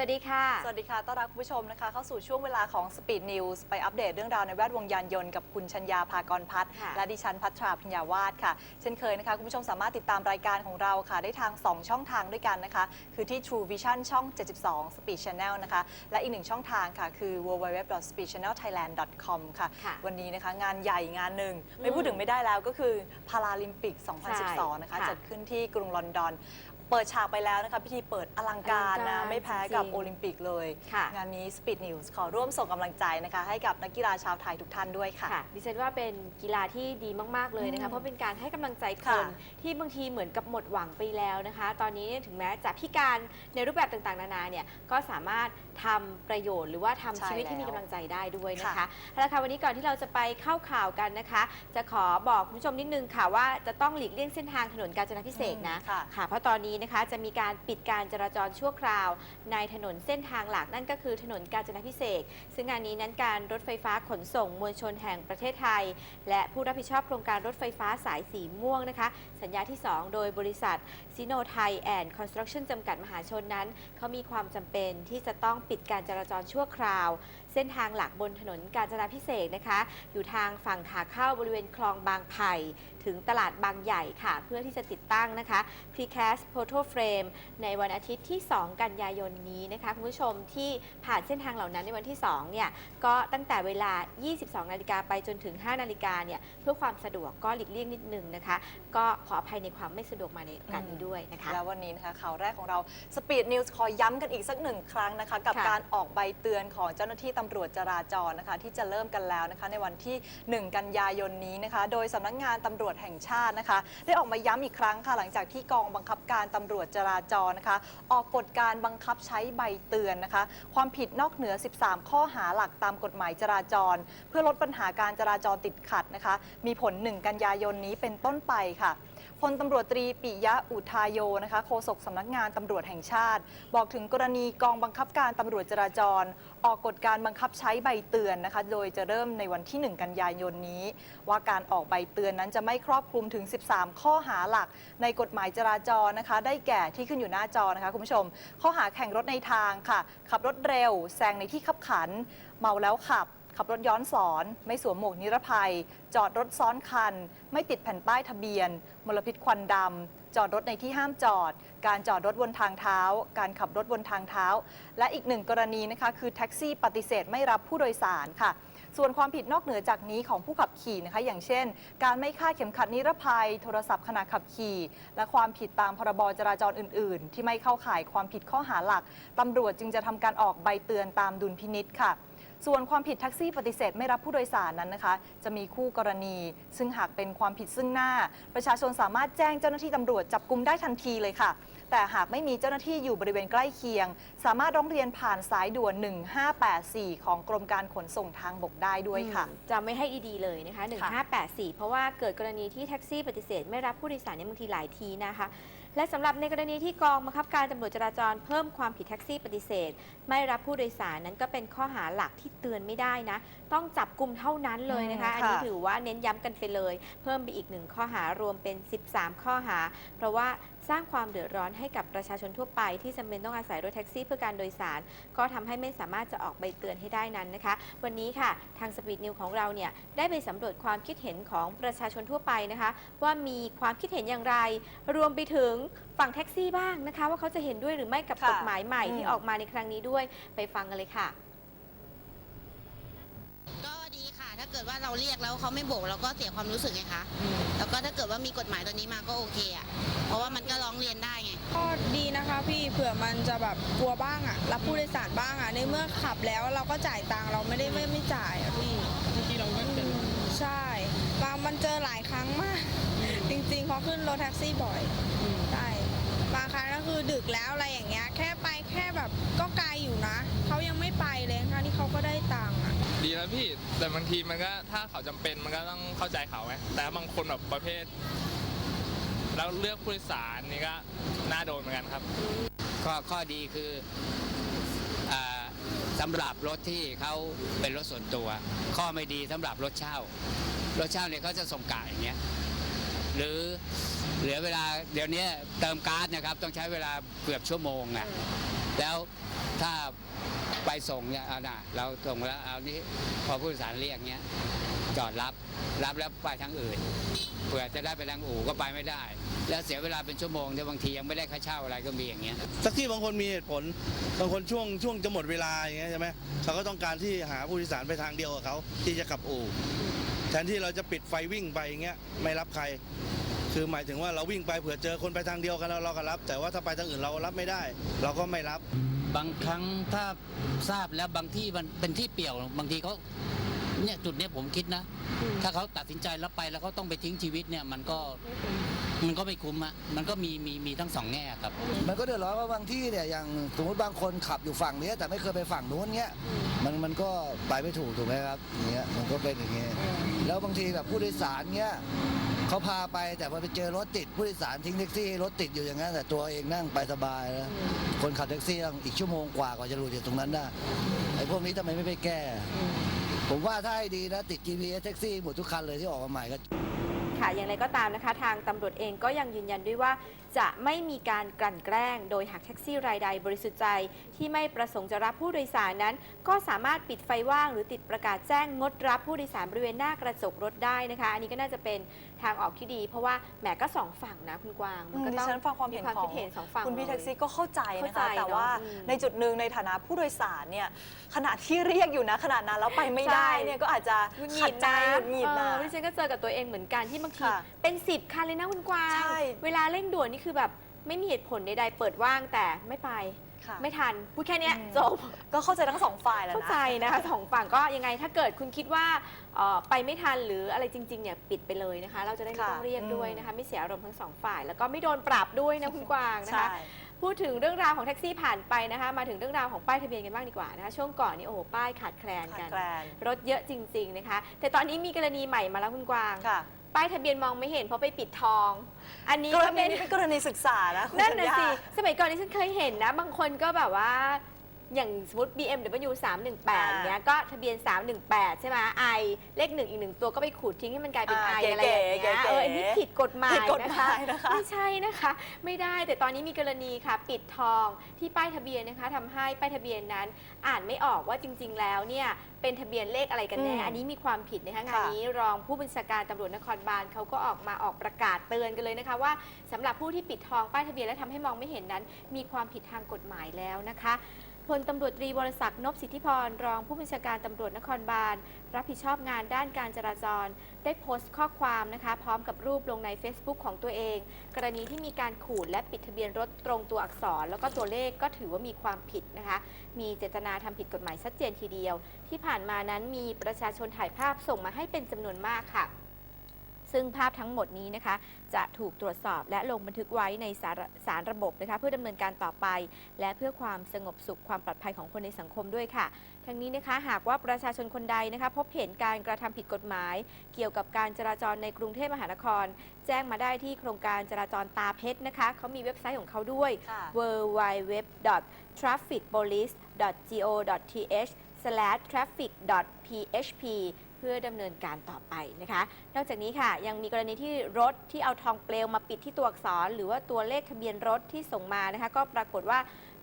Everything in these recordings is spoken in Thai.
วัสดีค่ะ สวัสดีค่ะ ต้อนรับคุณผู้ชมนะคะ เข้าสู่ช่วงเวลาของ Speed News ไปอัปเดตเรื่องราวในแวดวงยานยนต์กับคุณชัญญาภากรพัฒน์ค่ะและดิฉันพัทราพิญญาวาสค่ะ เช่นเคยนะคะ คุณผู้ชมสามารถติดตามรายการของเราค่ะ ได้ทาง 2 ช่องทางด้วยกันนะคะ คือที่ True Vision ช่อง 72 Speed Channel นะคะ และอีกหนึ่งช่องทางค่ะ คือ www.speedchannelthailand.com ค่ะค่ะวันนี้นะคะงานใหญ่งานหนึ่งไม่พูดถึงไม่ได้แล้วก็คือพาราลิมปิก 2012 นะคะค่ะจัดขึ้นที่กรุงลอนดอน เปิดฉากไปแล้วนะคะพิธีเปิดอลังการอลังนะการไม่แพ้กับจริงๆโอลิมปิกเลย ค่ะ งานนี้ Speed News ขอร่วมส่งกำลังใจนะคะ ให้กับนักกีฬาชาวไทยทุกท่านด้วยค่ะ ค่ะดิฉันว่าเป็นกีฬาที่ดีมากๆเลยนะอืคะมเพราะเป็นการให้กำลังใจคค่ะ นที่บางทีเหมือนกับหมดหวังไปแล้วนะคะ ตอนนี้เนี่ยถึงแม้จะพิการในรูปแบบต่างๆ นานาเนี่ยก็สามารถทำประโยชน์หรือว่าทำใช่ชีวิตที่แล้วมีกำลังใจได้ด้วยนะคะค่ะเอาละค่ะวันนี้ก่อนที่เราจะไปเข้าข่าวกันนะคะ จะขอบอกคุณผู้ชมนิดนึงค่ะว่าจะต้องหลีกเลี่ยงเส้นทางถนนกาญจนาพิเศษกนะ อืมค่ะ ค่ะเพราะตอนนี้นะคะ จะมีการปิดการจราจรชั่วคราว ในถนนเส้นทางหลักนั่นก็คือถนนกาญจนาพิเศษซึ่งงานนี้นั้นการรถไฟฟ้าขนส่งมวลชนแห่งประเทศไทย และผู้รับผิดชอบโครงการรถไฟฟ้าสายสีม่วงนะคะ สัญญาที่ 2 โดยบริษัทซิโนไทยแอนด์คอนสตรักชั่นจำกัดมหาชนนั้นเขามีความจำเป็นที่จะต้องปิดการจราจรชั่วคราว ส้นทางหลักบนถนนกาญจนาพิเศษกนะคะ อยู่ทางฝั่งขาเข้าบริเวณคลองบางไผ่ถึงตลาดบางใหญ่ค่ะ เพื่อที่จะติดตั้งนะคะ Precast Photo Frame ในวันอาทิตย์ที่ 2 กันยายนนี้นะคะคุณผู้ชมที่ผ่านเส้นทางเหล่านั้นในวันที่ 2 เนี่ย ก็ตั้งแต่เวลา 22 นาฬิกาไปจนถึง 5 นาฬิกาเนี่ย เพื่อความสะดวกก็หลีกเลี่ยงนิดนึงนะคะ ก็ขออภัยในความไม่สะดวกมาในโอกาสนี้ด้วยนะคะ แล้ววันนี้นะคะข่าวแรกของเรา Speed News ขอย้ำกันอีกสักหนึ่งครั้งนะคะ กับค่ะ การออกใบเตือนของเจ้าหน้าที่ตำำรวจจราจรนะคะ ที่จะเริ่มกันแล้วนะคะ ในวันที่ 1 กันยายนนี้นะคะ โดยสำนักงานตำรวจแห่งชาตินะคะ ได้ออกมาย้ำอีกครั้งค่ะ หลังจากที่กองบังคับการตำรวจจราจรนะคะ ออกกฎการบังคับใช้ใบเตือนนะคะ ความผิดนอกเหนือ 13 ข้อหาหลักตามกฎหมายจราจร เพื่อลดปัญหาการจราจรติดขัดนะคะ มีผล 1 กันยายนนี้เป็นต้นไปค่ะ พลตำรวจตรีปิยะอุทายโยนะคะโฆษกสำนักงานตำรวจแห่งชาติ บอกถึงกรณีกองบังคับการตำรวจจราจร ออกกฎการบังคับใช้ใบเตือนนะคะ โดยจะเริ่มในวันที่ 1 กันยายนนี้ ว่าการออกใบเตือนนั้นจะไม่ครอบคลุมถึง 13 ข้อหาหลัก ในกฎหมายจราจรนะคะ ได้แก่ที่ขึ้นอยู่หน้าจอนะคะคุณผู้ชม ข้อหาแข่งรถในทางค่ะ ขับรถเร็วแซงในที่ขับขัน เมาแล้วขับ ขับรถย้อนสอน ไม่สวมหมวกนิรภัย จอดรถซ้อนคัน ไม่ติดแผ่นป้ายทะเบียน มลพิษควันดำ จอดรถในที่ห้ามจอด การจอดรถบนทางเท้า การขับรถบนทางเท้า และอีกหนึ่งกรณีนะคะคือแท็กซี่ปฏิเสธไม่รับผู้โดยสารค่ะส่วนความผิดนอกเหนือจากนี้ของผู้ขับขี่นะคะ อย่างเช่น การไม่คาดเข็มขัดนิรภัย โทรศัพท์ขณะขับขี่ และความผิดตามพรบจราจรอื่น ๆ ที่ไม่เข้าข่ายความผิดข้อหาหลักตำรวจจึงจะทำการออกใบเตือนตามดุลพินิษค่ะ ส่วนความผิดแท็กซี่ปฏิเสธไม่รับผู้โดยสารนั้นนะคะ จะมีคู่กรณี ซึ่งหากเป็นความผิดซึ่งหน้า ประชาชนสามารถแจ้งเจ้าหน้าที่ตำรวจจับกุมได้ทันทีเลยค่ะ แต่หากไม่มีเจ้าหน้าที่อยู่บริเวณใกล้เคียง สามารถร้องเรียนผ่านสายด่วน 1584 ของกรมการขนส่งทางบกได้ด้วยค่ะจำไม่ให้ดีๆเลยนะคะ 1584 เพราะว่าเกิดกรณีที่แท็กซี่ปฏิเสธไม่รับผู้โดยสารเนี่ยบางทีหลายทีนะคะ และสำหรับในกรณีที่กองบังคับการตำรวจจราจรเพิ่มความผิดแท็กซี่ปฏิเสธ ไม่รับผู้โดยสารนั้นก็เป็นข้อหาหลักที่เตือนไม่ได้นะ ต้องจับกลุ่มเท่านั้นเลยนะคะอืมอันนี้ค่ะถือว่าเน้นย้ำกันไปเลย เพิ่มไปอีกหนึ่งข้อหารวมเป็น 13 ข้อหา เพราะว่า สร้างความเดือดร้อนให้กับประชาชนทั่วไป ที่จำเป็นต้องอาศัยรถแท็กซี่เพื่อการโดยสาร ก็ทำให้ไม่สามารถจะออกใบเตือนให้ได้นั้นนะคะ วันนี้ค่ะทางสปีดนิวของเราเนี่ยได้ไปสำรวจความคิดเห็นของประชาชนทั่วไปนะคะ ว่ามีความคิดเห็นอย่างไร รวมไปถึงฝั่งแท็กซี่บ้างนะคะ ว่าเขาจะเห็นด้วยหรือไม่กับค่ะกฎหมายใหม่อืมที่ออกมาในครั้งนี้ด้วยไปฟังกันเลยค่ะ ก็ดีค่ะ ถ้าเกิดว่าเราเรียกแล้วเขาไม่โบกเราก็เสียความรู้สึกไงคะแล้วก็ถ้าเกิดว่ามีกฎหมายตัวนี้มาก็โอเคอะเพราะว่ามันก็ร้องเรียนได้ไง ก็ดีนะคะพี่เผื่อมันจะแบบกลัวบ้างอะรับผู้โดยสารบ้างอะในเมื่อขับแล้วเราก็จ่ายตังค์เราไม่ได้ไม่ไม่จ่ายอะพี่เมื่อกี้เราก็เจอใช่บางมันเจอหลายครั้งมาก จริงๆเพราะขึ้นรถแท็กซี่บ่อยใช่บางครั้งก็คือดึกแล้วอะไรอย่างเงี้ย แค่ไปแค่แบบก็ไกลอยู่นะเขายังไม่ไปเลยทั้งที่เขาก็ได้ตังค์อะ ดีแล้วพี่ แต่บางทีมันก็ถ้าเขาจำเป็นมันก็ต้องเข้าใจเขาไงแต่บางคนแบบประเภท แล้วเลือกผู้โดยสารนี่ก็น่าโดนเหมือนกันครับ ข้อข้อดีคืออาสำหรับรถที่เขาเป็นรถส่วนตัว ข้อไม่ดีสำหรับรถเช่ารถเช่าเนี่ยเขาจะส่งกะอย่างเงี้ยหรือเหลือเวลาเดี๋ยวนี้เติมก๊าซนะครับ ต้องใช้เวลาเกือบชั่วโมงอะแล้ว ไปส่งเนี่ยเอาน่ะเราส่งแล้วเอานี้พอผู้โดยสารเรียกเงี้ยจอดรับรับแล้วไปทางอื่นเผื่อจะได้ไปทางอู่ก็ไปไม่ได้ แล้วเสียเวลาเป็นชั่วโมงเดี๋ยวบางทียังไม่ได้ค่าเช่าอะไรก็มีอย่างเงี้ยแท็กซี่บางคนมีเหตุผลบางคนช่วงช่วงจะหมดเวลาอย่างเงี้ยใช่ไหมเขาก็ต้องการที่หาผู้โดยสารไปทางเดียวกับเขาที่จะกลับอู่แทนที่เราจะปิดไฟวิ่งไปอย่างเงี้ยไม่รับใคร คือหมายถึงว่าเราวิ่งไปเผื่อเจอคนไปทางเดียวกันเราเราก็รับ แต่ว่าถ้าไปทางอื่นเรารับไม่ได้ เราก็ไม่รับบางครั้งถ้าทราบแล้วบางที่มันเป็นที่เปี่ยวบางทีเขาเนี่ยจุดเนี้ยผมคิดนะ ถ้าเขาตัดสินใจแล้วไปแล้วเขาต้องไปทิ้งชีวิตเนี่ยมันก็มันก็ไม่คุ้มอะมันก็มีมีมีทั้งสองแง่ครับ มันก็เดือดร้อนว่าบางที่เนี่ยอย่างสมมติบางคนขับอยู่ฝั่งเนี้ยแต่ไม่เคยไปฝั่งนู้นเงี้ยมันมันก็ไปไม่ถูกถูกไหมครับอย่างเงี้ยมันก็เป็นอย่างเงี้ยแล้วบางทีแบบผู้โดยสารเงี้ย เขาพาไปแต่พอไปเจอรถติดผู้โดยสารทิ้งแท็กซี่ให้รถติดอยู่อย่างนั้นแต่ตัวเองนั่งไปสบายแล้วคนขับแท็กซี่ต้องอีกชั่วโมงกว่ากว่าจะหลุดจากตรงนั้นได้ไอ้พวกนี้ทำไมไม่ไปแก้ ผมว่าถ้าให้ดีนะติด GPS แท็กซี่หมดทุกคันเลยที่ออกมาใหม่ก็ค่ะอย่างไรก็ตามนะคะ ทางตำรวจเองก็ยังยืนยันด้วยว่า จะไม่มีการกลั่นแกล้ง โดยหากแท็กซี่รายใดบริสุทธิ์ใจ ที่ไม่ประสงค์จะรับผู้โดยสารนั้น ก็สามารถปิดไฟว่างหรือติดประกาศแจ้งงดรับผู้โดยสารบริเวณหน้ากระจกรถได้นะคะ อันนี้ก็น่าจะเป็นทางออกที่ดี เพราะว่าแหมก็สองฝั่งนะคุณกวางอืมก็ดิต้องฉันฟังความเห็นความขอคิงดเห็นสองฝั่งคุณพี่เลยแท็กซี่ก็เข้าใจนะเข้าใจคะ แต่ว่าเนอะอืมในจุดหนึ่งในฐานะผู้โดยสารเนี่ยขณะที่เรียกอยู่นะขนาดนั้นแล้วไปไม่ได้ใช่เนี่ยก็อาจจะหงุดหขังิดดใจนะหงุดหงิดนะ เออดิฉันก็เจอกับตัวเองเหมือนกันที่บางทีค่ะเป็นสิบคันเลยนะคุณกวาง ใช่ เวลาเร่งด่วนนี่คือแบบไม่มีเหตุผลใดๆเปิดว่างแต่ไม่ไป ค่ะ ไม่ทัน พูดแค่เนี้ยอืม จบ ก็เข้าใจทั้งสองฝ่ายแล้วนะเข้าใจนะคะสองฝั่งก็ยังไงถ้าเกิดคุณคิดว่าเอ่อไปไม่ทันหรืออะไรจริงๆเนี่ยปิดไปเลยนะคะ เราจะได้ไม่ค่ะต้องเรียกด้วยอืมนะคะ ไม่เสียอารมณ์ทั้งสองฝ่าย แล้วก็ไม่โดนปรับด้วยนะคุณกวางนะคะใช่พูดถึงเรื่องราวของแท็กซี่ผ่านไปนะคะ มาถึงเรื่องราวของป้ายทะเบียนกันบ้างดีกว่านะคะช่วงก่อนนี้โอ้โหป้ายขาดแคลนขากัดนแคลน รถเยอะจริง ๆนะคะ แต่ตอนนี้มีกรณีใหม่มาแล้วคุณกวาง ค่ะ ป้ายทะเบียนมองไม่เห็นเพราะไปปิดทอง อันนี้กรก็ณีเป็น นี้เป็นกรณีศึกษานะคุณนั่นน่ะธัญสิญา สมัยก่อนที่ฉันเคยเห็นนะ บางคนก็แบบว่า อย่างสมมติ BMW 318เนี้ยก็ทะเบียน 318 ใช่ไหมไอเลขหนึ่งอีกหนึ่งตัวก็ไปขูดทิ้งให้มันกลายเป็นอ่าไออะไรอย่างเงี้ยเก๋ๆเอออันนี้ผิดกฎหมายผิดกฎนะหคะมายนะคะ ไม่ใช่นะคะ ไม่ได้แต่ตอนนี้มีกรณีค่ะ ปิดทองที่ป้ายทะเบียนนะคะทำให้ป้ายทะเบียนนั้น อ่านไม่ออกว่าจริง ๆ แล้วเนี่ยเป็นทะเบียนเลขอะไรกันแน่อืมอันนี้มีความผิดนะคะงานค่ะ นี้รองผู้บัญชาการตำรวจนครบาลเขาก็ออกมาออกประกาศเตือนกันเลยนะคะว่าสำหรับผู้ที่ปิดทองป้ายทะเบียนและทำให้มองไม่เห็นนั้น มีความผิดทางกฎหมายแล้วนะคะ พลตำรวจตรีวรศักดิ์นพสิทธิพร รองผู้บัญชาการตำรวจนครบาล รับผิดชอบงานด้านการจราจร ได้โพสต์ข้อความนะคะพร้อมกับรูปลงใน Facebook ของตัวเอง กรณีที่มีการขูดและปิดทะเบียนรถตรงตัวอักษร แล้วก็ตัวเลขก็ถือว่ามีความผิดนะคะ มีเจตนาทำผิดกฎหมายชัดเจนทีเดียว ที่ผ่านมานั้นมีประชาชนถ่ายภาพส่งมาให้เป็นจำนวนมากค่ะ ซึ่งภาพทั้งหมดนี้นะคะ จะถูกตรวจสอบและลงบันทึกไว้ในสารสารระบบนะคะ เพื่อดำเนินการต่อไป และเพื่อความสงบสุขความปลอดภัยของคนในสังคมด้วยค่ะ ทั้งนี้นะคะหากว่าประชาชนคนใดนะคะ พบเห็นการกระทำผิดกฎหมาย เกี่ยวกับการจราจรในกรุงเทพมหานคร แจ้งมาได้ที่โครงการจราจรตาเพชรนะคะเขามีเว็บไซต์ของเขาด้วยค่ะ www.trafficpolice.go.th/traffic.php เพื่อดำเนินการต่อไปนะคะ นอกจากนี้ค่ะ ยังมีกรณีที่รถที่เอาทองเปลวมาปิดที่ตัวอักษร หรือว่าตัวเลขทะเบียนรถที่ส่งมานะคะ ก็ปรากฏว่า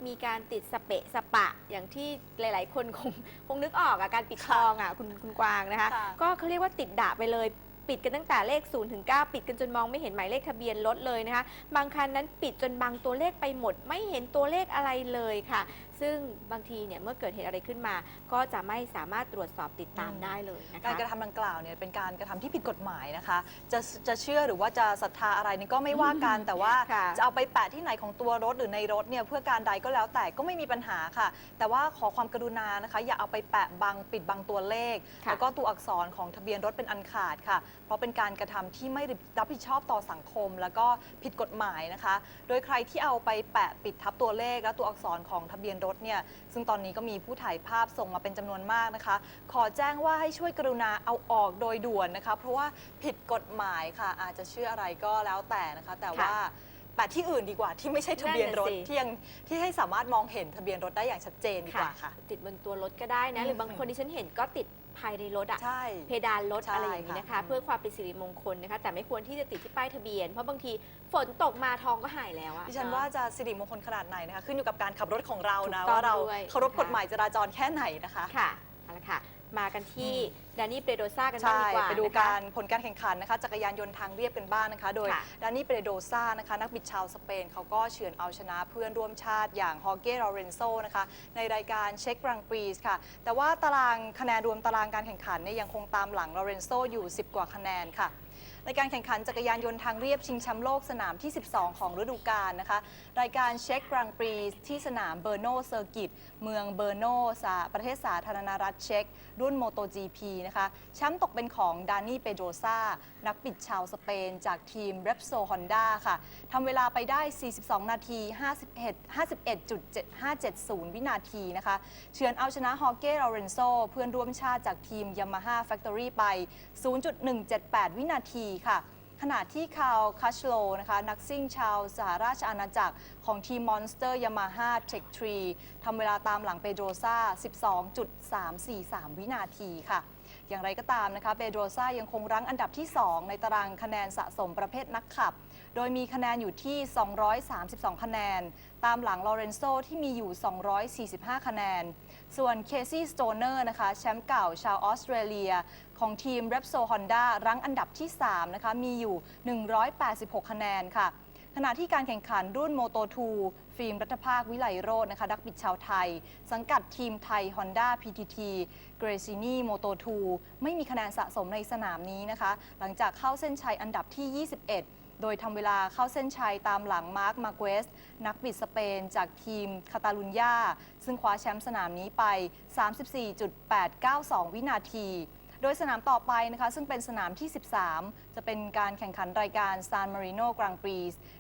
มีการติดสเปะสปะอย่างที่หลาย ๆ คนคงคงนึกออกอะการปิดทองอะคุณคุณกวางนะคะค่ะก็เขาเรียกว่าติดดะไปเลยปิดกันตั้งแต่เลข0ถึง9ปิดกันจนมองไม่เห็นหมายเลขทะเบียนรถเลยนะคะ บางคันนั้นปิดจนบางตัวเลขไปหมด ไม่เห็นตัวเลขอะไรเลยค่ะ ซึ่งบางทีเนี่ยเมื่อเกิดเหตุอะไรขึ้นมา ก็จะไม่สามารถตรวจสอบติดตามอืมได้เลยนะการคะกระทำดังกล่าวเนี่ยเป็นการกระทำที่ผิดกฎหมายนะคะ จะจะเชื่อหรือว่าจะศรัทธาอะไรนี่ก็ไม่ว่ากัน แต่ว่าค่ะ จะเอาไปแปะที่ไหนของตัวรถหรือในรถเนี่ยเพื่อการใดก็แล้วแต่ก็ไม่มีปัญหาค่ะ แต่ว่าขอความกรุณานะคะ อย่าเอาไปแปะบังปิดบังตัวเลขค่ะแล้วก็ตัวอักษรของทะเบียนรถเป็นอันขาดค่ะ เพราะเป็นการกระทำที่ไม่รับผิดชอบต่อสังคม แล้วก็ผิดกฎหมายนะคะ โดยใครที่เอาไปแปะปิดทับตัวเลขและตัวอักษรของทะเบียนรถเนี่ยซึ่งตอนนี้ก็มีผู้ถ่ายภาพส่งมาเป็นจำนวนมากนะคะ ขอแจ้งว่าให้ช่วยกรุณาเอาออกโดยด่วนนะคะ เพราะว่าผิดกฎหมายค่ะ อาจจะเชื่ออะไรก็แล้วแต่นะคะ แต่ว่า แต่ที่อื่นดีกว่าที่ไม่ใช่ทะเบียนรถนั่นน่ะสิ ที่ยังที่ให้สามารถมองเห็นทะเบียนรถได้อย่างชัดเจนดีกว่าค่ะ ติดบนตัวรถก็ได้นะ หรือบางอืมคนที่ฉันเห็นก็ติดภายในรถอะ ใช่ เพดานรถใช่อะไรอย่างนี้นะคะ ค่ะ เพื่อความเป็นสิริมงคลนะคะ แต่ไม่ควรที่จะติดที่ป้ายทะเบียน เพราะบางทีฝนตกมาทองก็หายแล้วอะ ดิฉันว่าจะสิริมงคลขนาดไหนนะคะ ขึ้นอยู่กับการขับรถของเรานะ ถูกต้องว่าเราด้วยเคารพนะคะ กฎหมายจราจรแค่ไหนนะคะ ค่ะเอาละค่ะ มากันที่ดานี่เปโดซ่ากันบ้างใช่ดีกว่าไปดูนะคะการผลการแข่งขันนะคะจักรยานยนต์ทางเรียบกันบ้างนะคะ โดยค่ะ ดานี่เปโดซ่านะคะนักบิดชาวสเปนเขาก็เฉือนเอาชนะเพื่อนร่วมชาติอย่างฮอเก้ลอเรนโซนะคะในรายการเช็คกรังปรีสค่ะ แต่ว่าตารางคะแนนรวมตารางการแข่งขันเนี่ยยังคงตามหลังลอเรนโซอยู่ 10 กว่าคะแนนค่ะ ในการแข่งขันจักรยานยนต์ทางเรียบชิงแชมป์โลกสนามที่ 12 ของฤดูกาลนะคะ รายการเช็คกรังปรีที่สนามเบอร์โนเซอร์กิต เมืองเบอร์โนสาประเทศสาธารณรัฐเช็กรุ่น MotoGP นะคะแชมป์ตกเป็นของดานี่เปโดรซานักบิดชาวสเปน จากทีม Repsol Honda ค่ะทำเวลาไปได้ 42 นาที 51 51.570 วินาทีนะคะเฉือนเอาชนะฮอเก้ลอเรนโซเพื่อนร่วมชาติจากทีม Yamaha Factory ไป 0.178 วินาทีค่ะ ขณะที่คาร์ลคัชโลนะคะนักซิ่งชาวสหราชอาณาจักรของทีมมอนสเตอร์ยามาฮ่าเทคทำเวลาตามหลังเปโดรซา12.343 วินาทีค่ะอย่างไรก็ตามนะคะเปโดรซายังคงรั้งอันดับที่ 2 ในตารางคะแนนสะสมประเภทนักขับ โดยมีคะแนนอยู่ที่ 232 คะแนน ตามหลังลอเรนโซที่มีอยู่ 245 คะแนน ส่วนเคซี่สโตเนอร์นะคะแชมป์เก่าชาวออสเตรเลีย ของทีม Repsol Honda รั้งอันดับที่ 3 นะคะ มีอยู่ 186 คะแนนค่ะขณะที่การแข่งขันรุ่น Moto 2ฟิล์มรัฐภาควิไลโรจน์นะคะนักบิดชาวไทย สังกัดทีมไทย Honda PTT g r a c i n i Moto 2ไม่มีคะแนนสะสมในสนามนี้นะคะ หลังจากเข้าเส้นชัยอันดับที่ 21 ดยทำเวลาเข้าเส้นชัยตามหลังมาร์คมาเกวสนักบิดสเปนจากทีมคาตาลุญญาซึ่งคว้าแชมป์สนามนี้ไป 34.892 วินาที ดยสนามต่อไปนะคะซึ่งเป็นสนามที่ 13 จะเป็นการแข่งขันรายการซานมาริโนกรังปรี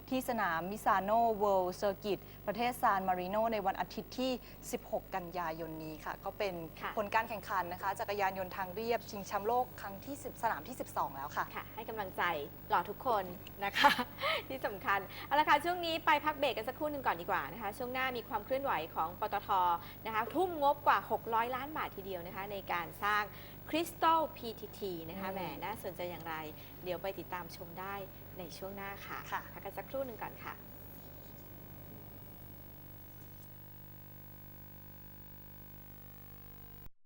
ที่สนามมิซาโนเวิลด์เซอร์กิตประเทศซานมาริโนในวันอาทิตย์ที่ 16 กันยายนนี้ค่ะ ก็เป็นค่ะผลการแข่งขันนะคะจักรยานยนต์ทางเรียบชิงแชมป์โลกครั้งที่10สนามที่ 12 แล้วค่ะค่ะ ให้กำลังใจหล่อทุกคนนะคะ ที่สำคัญเอาละค่ะช่วงนี้ไปพักเบรกกันสักครู่หนึ่งก่อนดีกว่านะคะช่วงหน้ามีความเคลื่อนไหวของปตทนะคะทุ่มงบกว่า 600 ล้านบาททีเดียวนะคะในการสร้างคริสตัล PTT นะคะอืมแหมน่าสนใจอย่างไร เดี๋ยวไปติดตามชมได้ในช่วงหน้าค่ะ ค่ะ พักกันสักครู่หนึ่งก่อนค่ะ